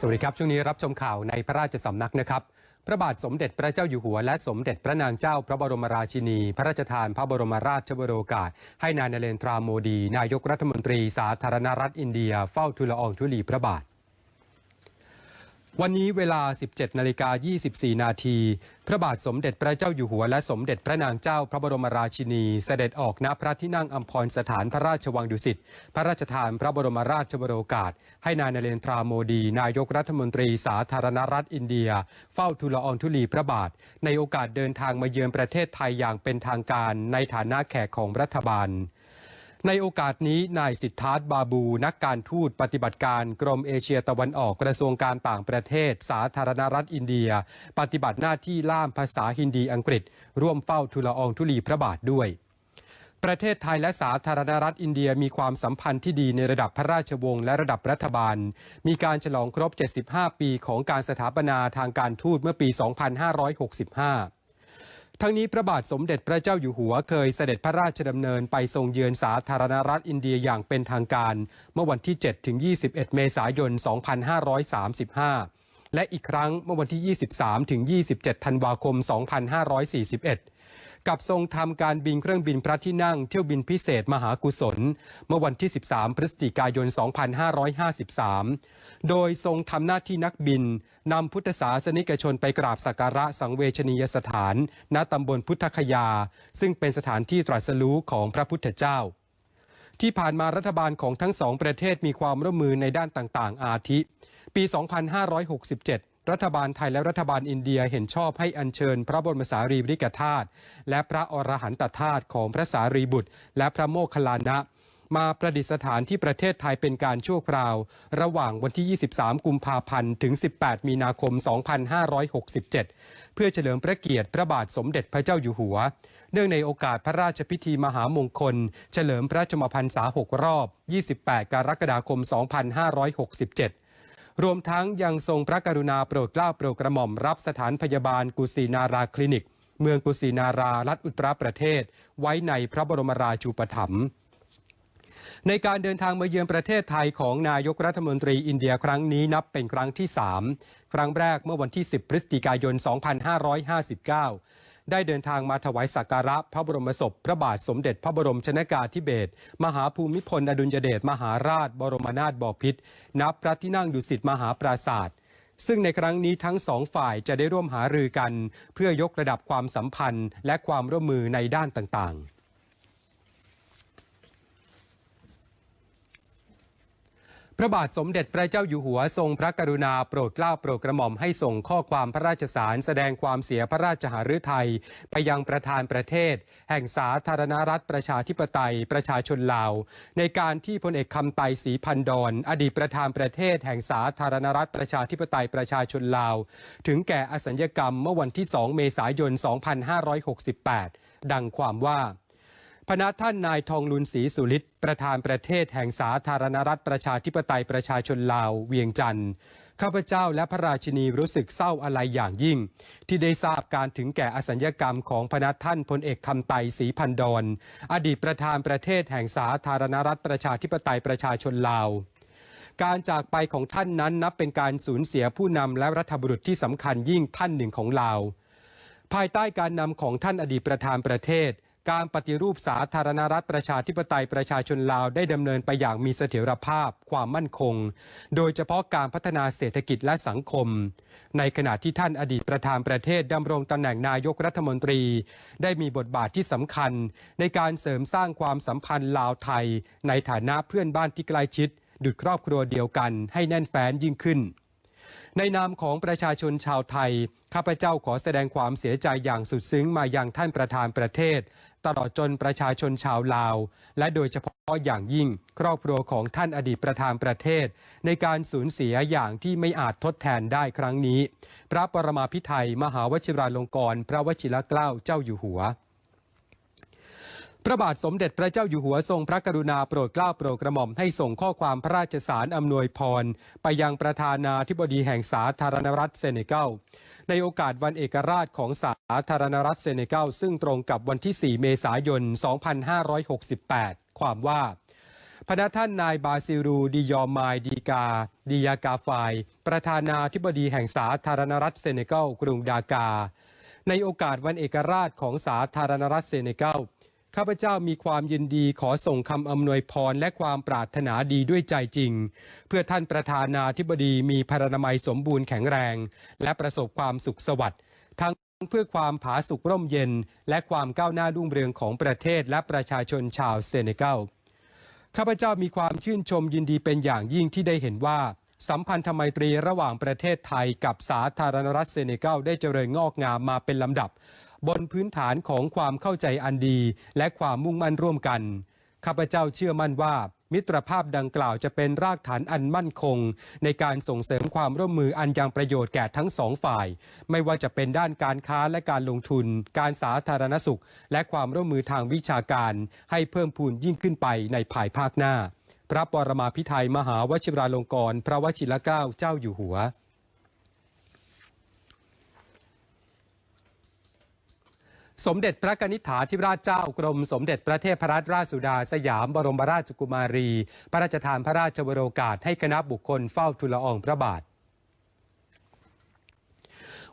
สวัสดีครับ ช่วงนี้รับชมข่าวในพระราชสำนักนะครับ พระบาทสมเด็จพระเจ้าอยู่หัว และสมเด็จพระนางเจ้าพระบรมราชินี พระราชทานพระบรมราชบโรกาส ให้นายนเรนทราโมดี นายกรัฐมนตรีสาธารณรัฐอินเดีย เฝ้าทูลอองธุลีพระบาท วันนี้เวลา 17นาฬิกา24 นาที พระบาทสมเด็จพระเจ้าอยู่หัวและสมเด็จพระนางเจ้าพระบรมราชินีเสด็จออกณพระที่นั่งอัมพรสถานพระราชวังดุสิต พระราชทานพระบรมราชวโรกาส ให้นายนเรนทราโมดี นายกรัฐมนตรีสาธารณรัฐอินเดีย เฝ้าทูลอองธุลีพระบาท ในโอกาสเดินทางมาเยือนประเทศไทยอย่างเป็นทางการในฐานะแขกของรัฐบาล ในโอกาสนี้นายสิทธาร์บาบู นักการทูตปฏิบัติการกรมเอเชียตะวันออกกระทรวงการต่างประเทศ สาธารณรัฐอินเดีย ปฏิบัติหน้าที่ล่ามภาษาฮินดีอังกฤษ ร่วมเฝ้าทูลอองธุลีพระบาทด้วย ประเทศไทยและสาธารณรัฐอินเดียมีความสัมพันธ์ที่ดีในระดับพระราชวงศ์และระดับรัฐบาล มีการฉลองครบ 75 ปีของการสถาปนาทางการทูตเมื่อปี 2565 ทั้งนี้พระบาทสมเด็จพระเจ้าอยู่หัวเคยเสด็จพระราชดำเนินไปทรงเยือนสาธารณรัฐอินเดียอย่างเป็นทางการ เมื่อวันที่ 7 ถึง 21 เมษายน 2535 และอีกครั้งเมื่อวันที่ 23 ถึง 27 ธันวาคม 2541 กับทรงทำการบินเครื่องบินพระที่นั่งเที่ยวบินพิเศษมหากุศล เมื่อวันที่ 13 พฤศจิกายน 2553 โดยทรงทำหน้าที่นักบินนำพุทธศาสนิกชนไปกราบสักการะสังเวชนียสถาน ณตำบลพุทธคยา ซึ่งเป็นสถานที่ตรัสรู้ของพระพุทธเจ้า ที่ผ่านมารัฐบาลของทั้งสองประเทศมีความร่วมมือในด้านต่างๆ อาทิ ปี 2567 รัฐบาลไทยและรัฐบาลอินเดียเห็นชอบให้อัญเชิญ พระบรมสารีริกธาตุและพระอรหันตธาตุของพระสารีบุตร และพระโมคคัลลานะมาประดิษฐานที่ประเทศไทยเป็นการชั่วคราว ระหว่างวันที่ 23 กุมภาพันธ์ ถึง 18 มีนาคม 2567 เพื่อเฉลิมพระเกียรติพระบาทสมเด็จพระเจ้าอยู่หัว เนื่องในโอกาสพระราชพิธีมหามงคล เฉลิมพระชมพรรษา 6 รอบ 28 กรกฎาคม 2567 รวมทั้งยังทรงพระกรุณาโปรดเกล้าโปรดกระหม่อมรับสถานพยาบาลกุสินาราคลินิก เมืองกุสินารารัฐอุตรประเทศ ไว้ในพระบรมราชูปถัมภ์ในการเดินทางมาเยือนประเทศไทยของนายกรัฐมนตรีอินเดียครั้งนี้นับเป็นครั้งที่ 3 ครั้งแรกเมื่อวันที่ 10 พฤศจิกายน 2559 ได้เดินทางมาถวายสักการะพระบรมศพ พระบาทสมเด็จพระบรมชนากาธิเบศรมหาภูมิพลอดุลยเดชมหาราช บรมนาถบพิตรณพระที่นั่งดุสิตมหาปราศาสตร์ซึ่งในครั้งนี้ทั้งสองฝ่ายจะได้ร่วมหารือกัน เพื่อยกระดับความสัมพันธ์และความร่วมมือในด้านต่างๆ พระบาทสมเด็จพระเจ้าอยู่หัวทรงพระกรุณาโปรดเกล้าโปรดกระหม่อมให้ส่งข้อความพระราชสารแสดงความเสียพระราชหฤทัยไปยังประธานประเทศ แห่งสาธารณรัฐประชาธิปไตยประชาชนลาว ในการที่พลเอกคำไตศรีพันดอนอดีตประธานประเทศ แห่งสาธารณรัฐประชาธิปไตยประชาชนลาว ถึงแก่อสัญญกรรมเมื่อวันที่ 2 เมษายน 2568 ดังความว่า พระท่านนายทองลุนศรีสุริตประธานประเทศแห่งสาธารณรัฐประชาธิปไตยประชาชนลาวเวียงจันทร์ข้าพเจ้าและพระราชินีรู้สึกเศร้าอะไรอย่างยิ่ง ที่ได้ทราบการถึงแก่อสัญญกรรมของพระท่านพลเอกคำไตศรีพันดอนอดีตประธานประเทศแห่งสาธารณรัฐประชาธิปไตยประชาชนลาว การจากไปของท่านนั้นนับเป็นการสูญเสียผู้นำและรัฐบุรุษที่สำคัญยิ่งท่านหนึ่งของลาว ภายใต้การนำของท่านอดีตประธานประเทศ การปฏิรูปสาธารณรัฐประชาธิปไตยประชาชนลาวได้ดำเนินไปอย่างมีเสถียรภาพ ความมั่นคง โดยเฉพาะการพัฒนาเศรษฐกิจและสังคม ในขณะที่ท่านอดีตประธานประเทศดำรงตำแหน่งนายกรัฐมนตรี ได้มีบทบาทที่สำคัญ ในการเสริมสร้างความสัมพันธ์ลาวไทย ในฐานะเพื่อนบ้านที่ใกล้ชิด ดุจครอบครัวเดียวกัน ให้แน่นแฟ้นยิ่งขึ้น ในนามของประชาชนชาวไทย ข้าพเจ้าขอแสดงความเสียใจอย่างสุดซึ้งมายังท่านประธานประเทศ ตลอดจนประชาชนชาวลาว และโดยเฉพาะอย่างยิ่ง ครอบครัวของท่านอดีตประธานประเทศ ในการสูญเสียอย่างที่ไม่อาจทดแทนได้ครั้งนี้ พระปรมาภิไธยมหาวชิราลงกรณ์พระวชิรเกล้าเจ้าอยู่หัว พระบาทสมเด็จพระเจ้าอยู่หัวทรงพระกรุณาโปรดเกล้าโปรดกระหม่อมให้ส่งข้อความพระราชสารอำนวยพร ไปยังประธานาธิบดีแห่งสาธารณรัฐเซเนกัลในโอกาสวันเอกราชของสาธารณรัฐเซเนกัลซึ่งตรงกับวันที่ 4 เมษายน 2568 ความว่าพนักท่านนายบาซิรูดิยอมายดีกาดิยากาไฟประธานาธิบดีแห่งสาธารณรัฐเซเนกัลกรุงดากา ในโอกาสวันเอกราชของสาธารณรัฐเซเนกัล ข้าพเจ้ามีความยินดีขอส่งคำอำนวยพรและความปรารถนาดีด้วยใจจริง เพื่อท่านประธานาธิบดีมีพรรณนามัยสมบูรณ์แข็งแรง และประสบความสุขสวัสดิ์ทั้งเพื่อความผาสุกร่มเย็น และความก้าวหน้ารุ่งเรืองของประเทศและประชาชนชาวเซเนกัลข้าพเจ้ามีความชื่นชมยินดีเป็นอย่างยิ่งที่ได้เห็นว่า สัมพันธไมตรีระหว่างประเทศไทยกับสาธารณรัฐเซเนกัลได้เจริญงอกงามมาเป็นลำดับ บนพื้นฐานของความเข้าใจอันดี และความมุ่งมั่นร่วมกัน ข้าพเจ้าเชื่อมั่นว่า มิตรภาพดังกล่าวจะเป็นรากฐานอันมั่นคง ในการส่งเสริมความร่วมมืออันยังประโยชน์แก่ทั้งสองฝ่าย ไม่ว่าจะเป็นด้านการค้าและการลงทุน การสาธารณสุข และความร่วมมือทางวิชาการ ให้เพิ่มพูนยิ่งขึ้นไปในภายภาคหน้า พระปรมาภิไธยมหาวชิราลงกรณ์พระวชิรเกล้าเจ้าอยู่หัว สมเด็จพระกนิษฐาธิราชเจ้ากรมสมเด็จพระเทพรัตนราชสุดาสยามบรมราชกุมารี พระราชทานพระราชวโรกาสให้คณะบุคคลเฝ้าทูลละอองพระบาท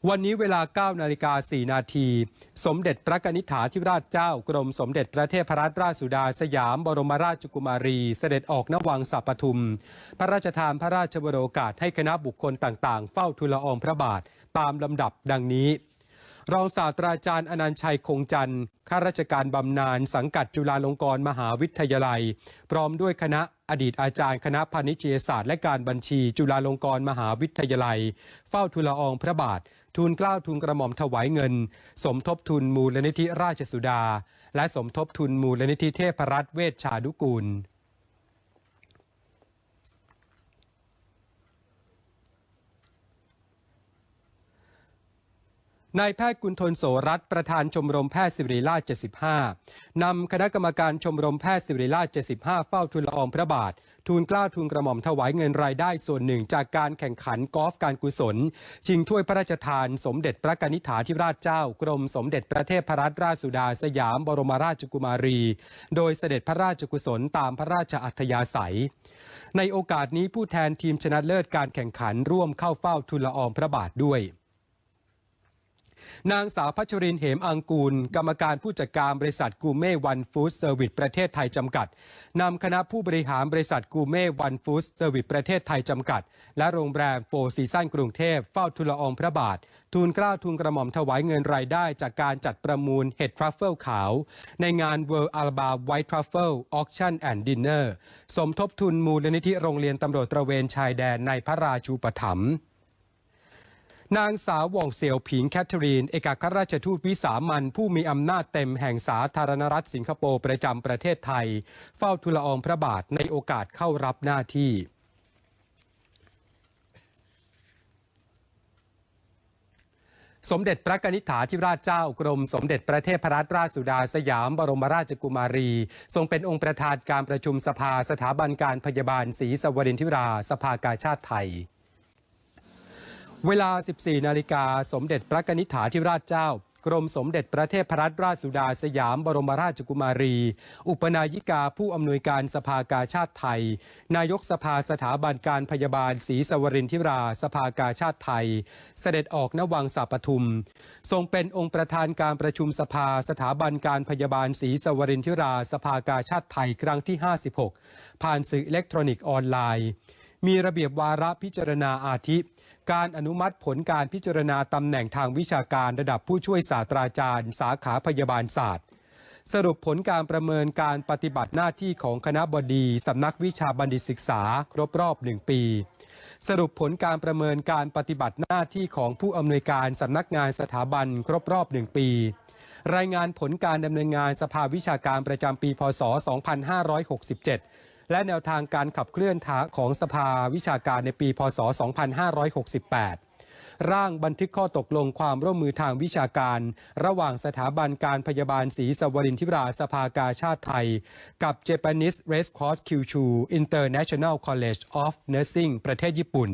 วันนี้เวลา 9 นาฬิกา 4 นาที สมเด็จพระกนิษฐาธิราชเจ้ากรมสมเด็จพระเทพรัตนราชสุดาสยามบรมราชกุมารี เสด็จออกนวังสัปทุม พระราชทานพระราชวโรกาสให้คณะบุคคลต่างๆ เฝ้าทูลละอองพระบาท ตามลำดับดังนี้ รองศาสตราจารย์อนันต์ชัยคงจันทร์ข้าราชการบำนาญสังกัดจุฬาลงกรณ์มหาวิทยาลัย พร้อมด้วยคณะอดีตอาจารย์คณะพาณิชยศาสตร์และการบัญชี จุฬาลงกรณ์มหาวิทยาลัย เฝ้าทูลอองพระบาท ทูลเกล้าทูลกระหม่อมถวายเงิน สมทบทุนมูลนิธิราชสุดา และสมทบทุนมูลนิธิเทพรัตน์เวชชาดุกูล นายแพทย์กุลทนโสรัตประธานชมรมแพทย์ศิริราช 75 นำคณะกรรมการชมรมแพทย์ศิริราช 75 เฝ้าทูลละอองพระบาท ทูลกล้าทูลกระหม่อมถวายเงินรายได้ส่วนหนึ่งจากการแข่งขันกอล์ฟการกุศล ชิงถ้วยพระราชทาน สมเด็จพระกนิษฐาธิราชเจ้า กรมสมเด็จพระเทพรัตนราชสุดาสยามบรมราชกุมารี โดยเสด็จพระราชกุศลตามพระราชอัธยาศัย ในโอกาสนี้ผู้แทนทีมชนะเลิศการแข่งขันร่วมเข้าเฝ้าทูลละอองพระบาทด้วย นางสาวพัชรินเหมอังกูล กรรมการผู้จัดการบริษัทกูเม่วันฟู้ดเซอร์วิสประเทศไทยจำกัดนำคณะผู้บริหารบริษัทกูเม่วันฟู้ดเซอร์วิสประเทศไทยจำกัด และโรงแรมโฟร์ซีซั่นกรุงเทพเฝ้าทุลอองพระบาท ทูลเกล้าทูลกระหม่อมถวายเงินรายได้จากการจัดประมูลเห็ดทรัฟเฟิลขาว ในงาน World Alba White Truffle Auction and Dinner สมทบทุนมูลนิธิโรงเรียนตำรวจตระเวนชายแดนในพระราชูปถัมภ์ นางสาวว่องเสี่ยวผิงแคทเธอรีน เอกอัครราชทูตวิสามันผู้มีอำนาจเต็มแห่งสาธารณรัฐสิงคโปร์ประจำประเทศไทย เฝ้าทูลอองพระบาทในโอกาสเข้ารับหน้าที่สมเด็จพระกนิษฐาธิราชเจ้ากรม สมเด็จพระเทพรัตนราชสุดาสยามบรมราชกุมารี ทรงเป็นองค์ประธานการประชุมสภาสถาบันการพยาบาลศรีสวรินทิราสภากาชาติไทย เวลา 14 นาฬิกา สมเด็จพระกนิษฐาธิราชเจ้า กรมสมเด็จพระเทพรัตนราชสุดาสยามบรมราชกุมารี อุปนายิกาผู้อำนวยการสภากาชาติไทย นายกสภาสถาบันการพยาบาลศรีสวรินทิราสภากาชาติไทย เสด็จออกนวังสาปทุม ทรงเป็นองค์ประธานการประชุมสภาสถาบันการพยาบาลศรีสวรินทิราสภากาชาติไทยครั้งที่ 56 ผ่านสื่ออิเล็กทรอนิกส์ออนไลน์ มีระเบียบวาระพิจารณาอาทิตย์ การอนุมัติผลการพิจารณาตำแหน่งทางวิชาการระดับผู้ช่วยศาสตราจารย์ สาขาพยาบาลศาสตร์ สรุปผลการประเมินการปฏิบัติหน้าที่ของคณะบดีสำนักวิชาบัณฑิตศึกษา ครบรอบหนึ่งปี สรุปผลการประเมินการปฏิบัติหน้าที่ของผู้อำนวยการสำนักงานสถาบันครบรอบหนึ่งปี รายงานผลการดำเนินงานสภาวิชาการประจำปี พศ 2567 และแนวทางการขับเคลื่อนทาของสภาวิชาการในปีพศ 2568ร่างบันทึกข้อตกลงความร่วมมือทางวิชาการ ระหว่างสถาบันการพยาบาลศรีสวรินทิราสภากาชาติไทย กับ Japanese Red Cross Kyushu International College of Nursing ประเทศญี่ปุ่น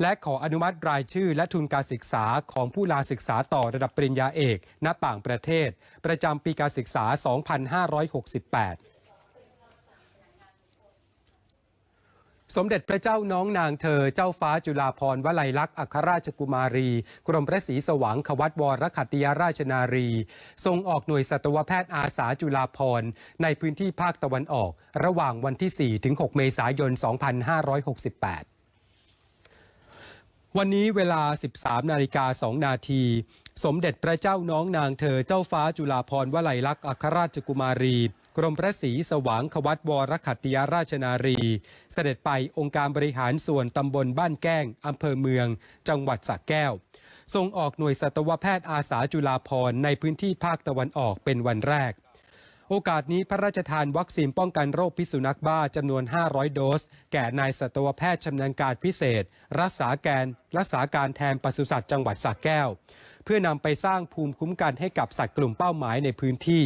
และขออนุมัติรายชื่อและทุนการศึกษาของผู้ลาศึกษาต่อระดับปริญญาเอกณต่างประเทศ ประจำปีการศึกษา 2568 สมเด็จพระเจ้าน้องนางเธอเจ้าฟ้าจุฬาภรณ์วลัยลักษณ์อัครราชกุมารี กรมพระศรีสว่างขวัตวรขัตติยราชนารี ทรงออกหน่วยสัตวแพทย์อาสาจุฬาภรณ์ในพื้นที่ภาคตะวันออก ระหว่างวันที่ 4 ถึง 6 เมษายน 2568วันนี้เวลา 13 นาฬิกา 2 นาที สมเด็จพระเจ้าน้องนางเธอเจ้าฟ้าจุฬาภรณ์วลัยลักษณ์อัครราชกุมารี กรมพระศรีสว่างขวัตวรขัตติยราชนารี เสด็จไปองค์การบริหารส่วนตำบลบ้านแก้งอำเภอเมือง จังหวัดสระแก้วทรงออกหน่วยสัตวแพทย์อาสาจุฬาภรณ์ในพื้นที่ภาคตะวันออกเป็นวันแรก โอกาสนี้พระราชทานวัคซีนป้องกันโรคพิษสุนัขบ้าจำนวน 500 โดส แก่นายสัตวแพทย์ชำนาญการพิเศษ รักษาแกนรักษาการแทนปศุสัตว์จังหวัดสระแก้ว เพื่อนำไปสร้างภูมิคุ้มกันให้กับสัตว์กลุ่มเป้าหมายในพื้นที่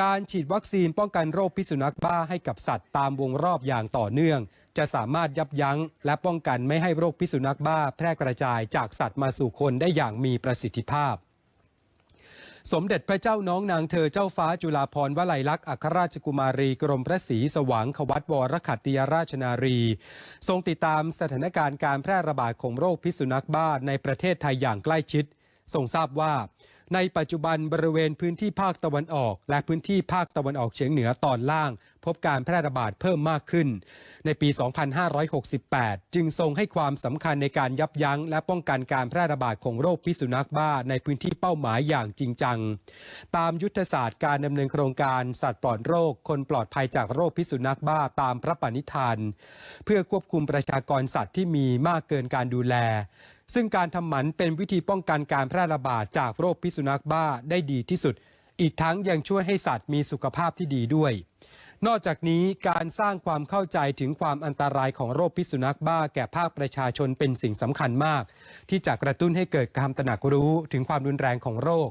การฉีดวัคซีนป้องกันโรคพิษสุนัขบ้าให้กับสัตว์ตามวงรอบอย่างต่อเนื่อง จะสามารถยับยั้ง และป้องกันไม่ให้โรคพิษสุนัขบ้า แพร่กระจายจากสัตว์มาสู่คนได้อย่างมีประสิทธิภาพ สมเด็จพระเจ้าน้องนางเธอเจ้าฟ้าจุฬาภรณ์วลัยลักษณ์อัครราชกุมารีกรมพระศรีสว่างขวัตวรขัตติยราชนารี ทรงติดตามสถานการณ์การแพร่ระบาดของโรคพิษสุนัขบ้าในประเทศไทยอย่างใกล้ชิดทรงทราบว่า ในปัจจุบันบริเวณพื้นที่ภาคตะวันออก และพื้นที่ภาคตะวันออกเฉียงเหนือตอนล่าง พบการแพร่ระบาดเพิ่มมากขึ้น ในปี 2568 จึงทรงให้ความสำคัญในการยับยั้ง และป้องกันการแพร่ระบาดของโรคพิษสุนัขบ้าในพื้นที่เป้าหมายอย่างจริงจัง ตามยุทธศาสตร์การดำเนินโครงการสัตว์ปลอดโรค คนปลอดภัยจากโรคพิษสุนัขบ้าตามพระปณิธาน เพื่อควบคุมประชากรสัตว์ที่มีมากเกินการดูแล ซึ่งการทำหมันเป็นวิธีป้องกันการแพร่ระบาดจากโรคพิษสุนัขบ้าได้ดีที่สุด อีกทั้งยังช่วยให้สัตว์มีสุขภาพที่ดีด้วย นอกจากนี้การสร้างความเข้าใจถึงความอันตรายของโรคพิษสุนัขบ้าแก่ภาคประชาชนเป็นสิ่งสำคัญมาก ที่จะกระตุ้นให้เกิดการตระหนักรู้ถึงความรุนแรงของโรค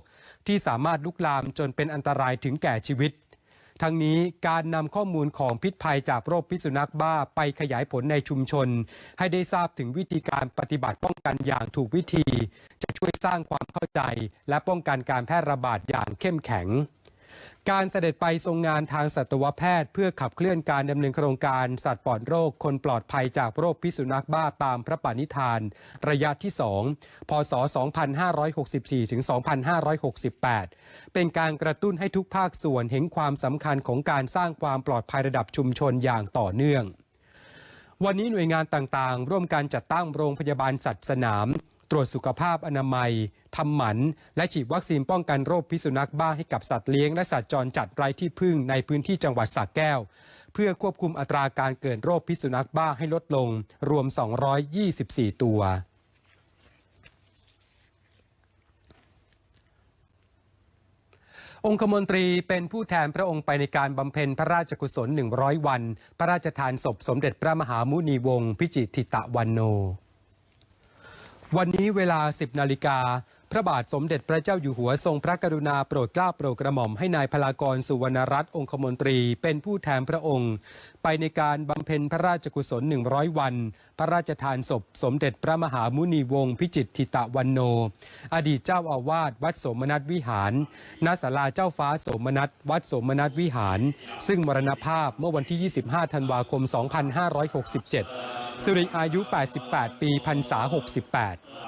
ที่สามารถลุกลามจนเป็นอันตรายถึงแก่ชีวิต ทั้งนี้การนำข้อมูลของพิษภัยจากโรคพิษสุนัขบ้าไปขยายผลในชุมชน ให้ได้ทราบถึงวิธีการปฏิบัติป้องกันอย่างถูกวิธี จะช่วยสร้างความเข้าใจ และป้องกันการแพร่ระบาดอย่างเข้มแข็ง การเสด็จไปทรงงานทางสัตวแพทย์ เพื่อขับเคลื่อนการดำเนินโครงการสัตว์ปลอดโรค คนปลอดภัยจากโรคพิษสุนัขบ้าตามพระปณิธาน ระยะที่ 2 พศ 2564 ถึง 2568 เป็นการกระตุ้นให้ทุกภาคส่วนเห็นความสำคัญของการสร้างความปลอดภัยระดับชุมชนอย่างต่อเนื่อง วันนี้หน่วยงานต่างๆ ร่วมกันจัดตั้งโรงพยาบาลสัตว์สนาม ตรวจสุขภาพอนามัยทำหมัน และฉีดวัคซีนป้องกันโรคพิษสุนัขบ้าให้กับสัตว์เลี้ยงและสัตว์จรจัดไร้ที่พึ่งในพื้นที่จังหวัดสระแก้ว เพื่อควบคุมอัตราการเกิดโรคพิษสุนัขบ้าให้ลดลง รวม 224 ตัวองคมนตรีเป็นผู้แทนพระองค์ไปในการบำเพ็ญพระราชกุศล 100 วัน พระราชทานศพสมเด็จพระมหามุนีวงศ์พิจิตริตะวันโน วันนี้เวลา 10 นาฬิกา พระบาทสมเด็จพระเจ้าอยู่หัวทรงพระกรุณาโปรดเกล้าโปรดกระหม่อมให้นายพลากรสุวรรณรัตน์องคมนตรีเป็นผู้แทนพระองค์ ไปในการบำเพ็ญพระราชกุศล 100 วัน พระราชทานศพ สมเด็จพระมหามุนีวงศ์พิจิตรทิตะวันโน อดีตเจ้าอาวาสวัดสมนัสวิหารณศาลาเจ้าฟ้าสมนัสวัดสมนัสวิหาร ซึ่งมรณภาพเมื่อวันที่ 25 ธันวาคม 2567 สิริอายุ 88 ปีพรรษา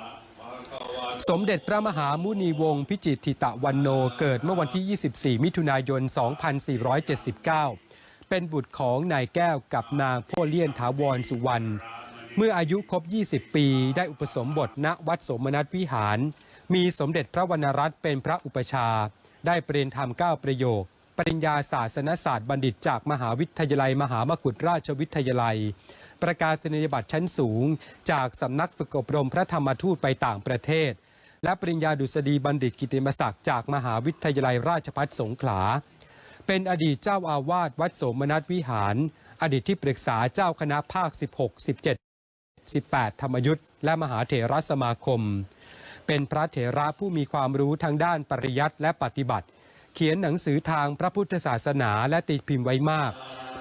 68 สมเด็จพระมหามุนีวงศ์พิจิตรทิตะวันโนเกิดเมื่อวันที่ 24 มิถุนายน 2479 เป็นบุตรของนายแก้วกับนางโพเลียนถาวรสุวรรณ เมื่ออายุครบ 20 ปีได้อุปสมบทณวัดสมนัสวิหาร มีสมเด็จพระวรรณรัตน์เป็นพระอุปชา ได้เปรียนธรรม 9 ประโยคปริญญาศาสนศาสตร์บัณฑิตจากมหาวิทยาลัย มหามกุฏราชวิทยาลัย ประกาศนียบัตรชั้นสูง จากสำนักฝึกอบรมพระธรรมทูตไปต่างประเทศ และปริญญาดุษฎีบัณฑิตกิติมศักดิ์จากมหาวิทยาลัยราชภัฏสงขลา เป็นอดีตเจ้าอาวาสวัดสมนัสวิหาร อดีตที่ปรึกษาเจ้าคณะภาค 16 17 18 ธรรมยุทธ์และมหาเถรสมาคม เป็นพระเถระผู้มีความรู้ทางด้านปริยัติและปฏิบัติ เขียนหนังสือทางพระพุทธศาสนาและตีพิมพ์ไว้มาก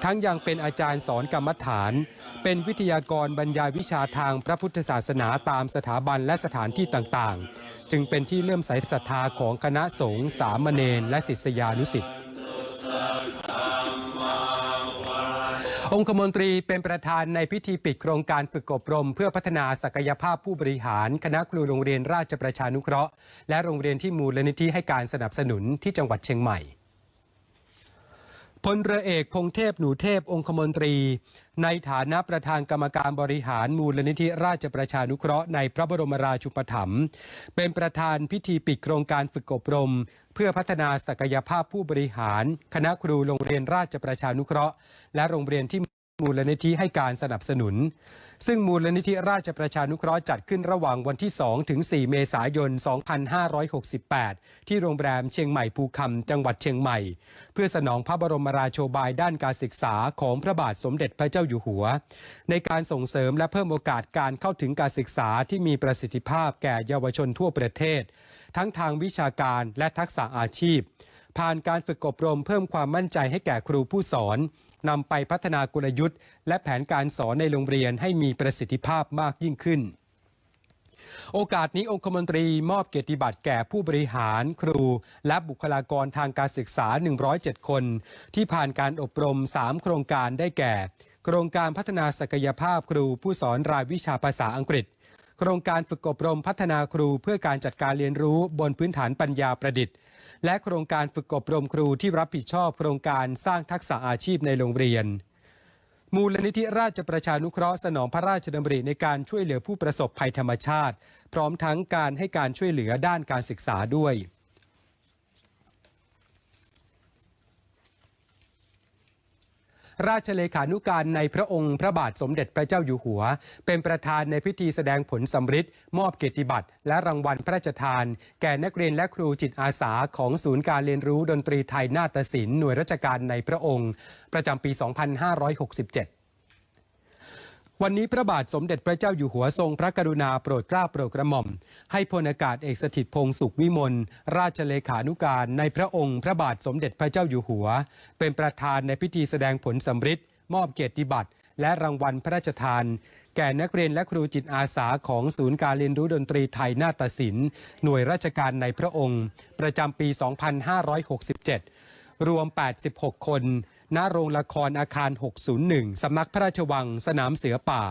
ทั้งยังเป็นอาจารย์สอนกรรมฐาน เป็นวิทยากรบรรยายวิชาทางพระพุทธศาสนาตามสถาบันและสถานที่ต่างๆ จึงเป็นที่เลื่อมใสศรัทธาของคณะสงฆ์สามเณรและศิษยานุสิษย์องคมนตรีเป็นประธานในพิธีปิดโครงการฝึกอบรม เพื่อพัฒนาศักยภาพผู้บริหาร คณะครูโรงเรียนราชประชานุเคราะห์ และโรงเรียนที่มูลนิธิให้การสนับสนุนที่จังหวัดเชียงใหม่ พลเรือเอกพงเทพหนูเทพองคมนตรี ในฐานะประธานกรรมการบริหารมูลนิธิราชประชานุเคราะห์ในพระบรมราชูปถัมภ์เป็นประธานพิธีปิดโครงการฝึกอบรม เพื่อพัฒนาศักยภาพผู้บริหาร คณะครูโรงเรียนราชประชานุเคราะห์ และโรงเรียนที่ มูลนิธิให้การสนับสนุน ซึ่งมูลนิธิราชประชานุเคราะห์จัดขึ้นระหว่างวันที่ 2 ถึง 4 เมษายน 2568 ที่โรงแรมเชียงใหม่ภูคำจังหวัดเชียงใหม่ เพื่อสนองพระบรมราโชบายด้านการศึกษาของพระบาทสมเด็จพระเจ้าอยู่หัว ในการส่งเสริมและเพิ่มโอกาสการเข้าถึงการศึกษาที่มีประสิทธิภาพแก่เยาวชนทั่วประเทศ ทั้งทางวิชาการและทักษะอาชีพ ผ่านการฝึกอบรมเพิ่มความมั่นใจให้แก่ครูผู้สอนนำไปพัฒนากลยุทธ์ และแผนการสอนในโรงเรียนให้มีประสิทธิภาพมากยิ่งขึ้น โอกาสนี้องคมนตรีมอบเกียรติบัตรแก่ผู้บริหาร ครู และบุคลากรทางการศึกษา 107 คน ที่ผ่านการอบรม 3 โครงการได้แก่ โครงการพัฒนาศักยภาพครูผู้สอนรายวิชาภาษาอังกฤษโครงการฝึกอบรมพัฒนาครูเพื่อการจัดการเรียนรู้บนพื้นฐานปัญญาประดิษฐ์ และโครงการฝึกอบรมครูที่รับผิดชอบโครงการสร้างทักษะอาชีพในโรงเรียน มูลนิธิราชประชานุเคราะห์สนองพระราชดำริในการช่วยเหลือผู้ประสบภัยธรรมชาติ พร้อมทั้งการให้การช่วยเหลือด้านการศึกษาด้วย ราชเลขานุการในพระองค์พระบาทสมเด็จพระเจ้าอยู่หัว เป็นประธานในพิธีแสดงผลสำริดมอบเกียรติบัตรและรางวัลพระราชทาน แก่นักเรียนและครูจิตอาสาของศูนย์การเรียนรู้ดนตรีไทยนาฏศิลป์หน่วยราชการในพระองค์ ประจำปี 2567 วันนี้พระบาทสมเด็จพระเจ้าอยู่หัวทรงพระกรุณาโปรดเกล้าโปรดกระหม่อม ให้พลอากาศเอกสถิตพงศ์สุขวิมลราชเลขานุการในพระองค์ พระบาทสมเด็จพระเจ้าอยู่หัว เป็นประธานในพิธีแสดงผลสำริดมอบเกียรติบัตรและรางวัลพระราชทาน แก่นักเรียนและครูจิตอาสาของศูนย์การเรียนรู้ดนตรีไทยนาฏศิลป์หน่วยราชการในพระองค์ ประจำปี 2567 รวม 86 คน ณโรงละครอาคาร 601 สำนักพระราชวัง สนามเสือป่า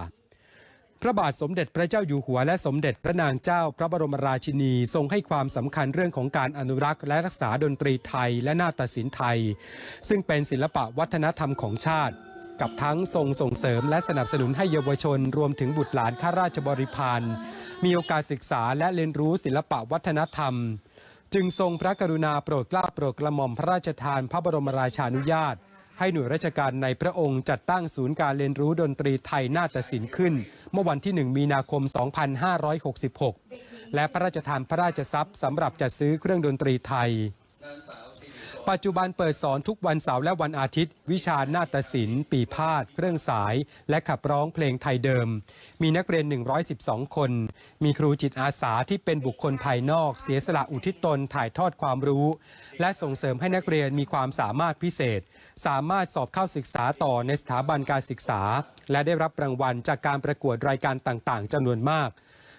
พระบาทสมเด็จพระเจ้าอยู่หัวและสมเด็จพระนางเจ้าพระบรมราชินีทรงให้ความสำคัญเรื่องของการอนุรักษ์ และรักษาดนตรีไทยและนาฏศิลป์ไทย ซึ่งเป็นศิลปะวัฒนธรรมของชาติ กับทั้งทรงส่งเสริมและสนับสนุนให้เยาวชน รวมถึงบุตรหลานข้าราชบริพารมีโอกาสศึกษาและเรียนรู้ศิลปะวัฒนธรรมจึงทรงพระกรุณาโปรดเกล้าโปรดกระหม่อมพระราชทานพระบรมราชานุญาต ให้หน่วยราชการในพระองค์จัดตั้งศูนย์การเรียนรู้ดนตรีไทยนาฏศิลป์ขึ้น เมื่อวันที่ 1 มีนาคม 2566 และพระราชทานพระราชทรัพย์สำหรับจัดซื้อเครื่องดนตรีไทย ปัจจุบันเปิดสอนทุกวันเสาร์และวันอาทิตย์ วิชานาฏศิลป์ ปีพาดเครื่องสาย และขับร้องเพลงไทยเดิม มีนักเรียน 112 คน มีครูจิตอาสาที่เป็นบุคคลภายนอก เสียสละอุทิศตนถ่ายทอดความรู้ และส่งเสริมให้นักเรียนมีความสามารถพิเศษ สามารถสอบเข้าศึกษาต่อในสถาบันการศึกษา และได้รับรางวัลจากการประกวดรายการต่างๆจำนวนมาก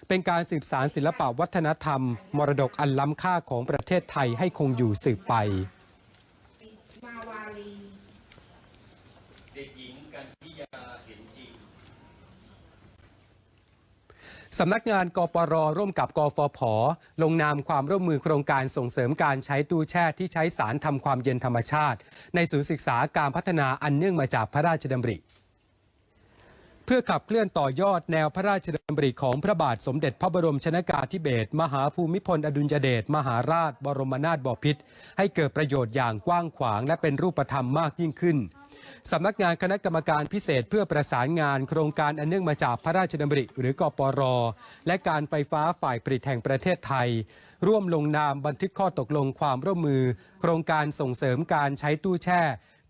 เป็นการสืบสารศิลปวัฒนธรรม มรดกอันล้ำค่าของประเทศไทยให้คงอยู่สืบไป มาวาลี เด็กหญิงกันทิยาเห็นจริง สำนักงานกปรร่วมกับกฟผ ลงนามความร่วมมือโครงการส่งเสริมการใช้ตู้แช่ที่ใช้สารทำความเย็นธรรมชาติ ในศูนย์ศึกษาการพัฒนาอันเนื่องมาจากพระราชดำริ เพื่อขับเคลื่อนต่อยอดแนวพระราชดำริของพระบาทสมเด็จพระบรมชนากาธิเบศรมหาภูมิพลอดุลยเดชมหาราช บรมนาถบพิตรให้เกิดประโยชน์อย่างกว้างขวางและเป็นรูปธรรมมากยิ่งขึ้นสำนักงานคณะกรรมการพิเศษเพื่อประสานงานโครงการอันเนื่องมาจากพระราชดำริหรือกปร และการไฟฟ้าฝ่ายผลิตแห่งประเทศไทย ร่วมลงนามบันทึกข้อตกลงความร่วมมือ โครงการส่งเสริมการใช้ตู้แช่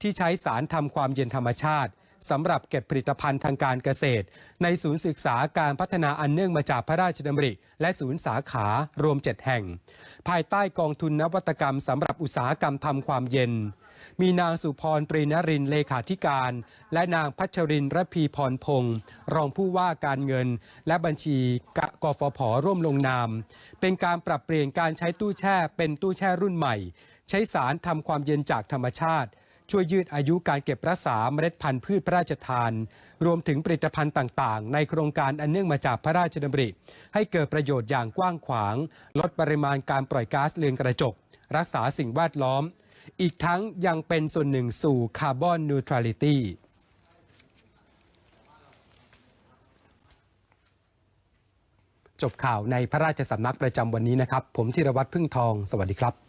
ที่ใช้สารทำความเย็นธรรมชาติ สำหรับเก็บผลิตภัณฑ์ทางการเกษตร ในศูนย์ศึกษาการพัฒนาอันเนื่องมาจากพระราชดำริ และศูนย์สาขารวม 7 แห่ง ภายใต้กองทุนนวัตกรรมสำหรับอุตสาหกรรมทำความเย็น มีนางสุพรตรีนรินเลขาธิการ และนางพัชรินระพีพรพงศ์รองผู้ว่าการเงิน และบัญชีกกฟผร่วมลงนาม เป็นการปรับเปลี่ยนการใช้ตู้แช่เป็นตู้แช่รุ่นใหม่ ใช้สารทำความเย็นจากธรรมชาติ ช่วยยืดอายุการเก็บรักษาเมล็ดพันธุ์พืชพระราชทาน รวมถึงผลิตภัณฑ์ต่างๆ ในโครงการอันเนื่องมาจากพระราชดำริ ให้เกิดประโยชน์อย่างกว้างขวาง ลดปริมาณการปล่อยก๊าซเรือนกระจก รักษาสิ่งแวดล้อม อีกทั้งยังเป็นส่วนหนึ่งสู่คาร์บอนนิวทรัลิตี้จบข่าวในพระราชสำนักประจำวันนี้นะครับ ผมธีรวัตรพึ่งทอง สวัสดีครับ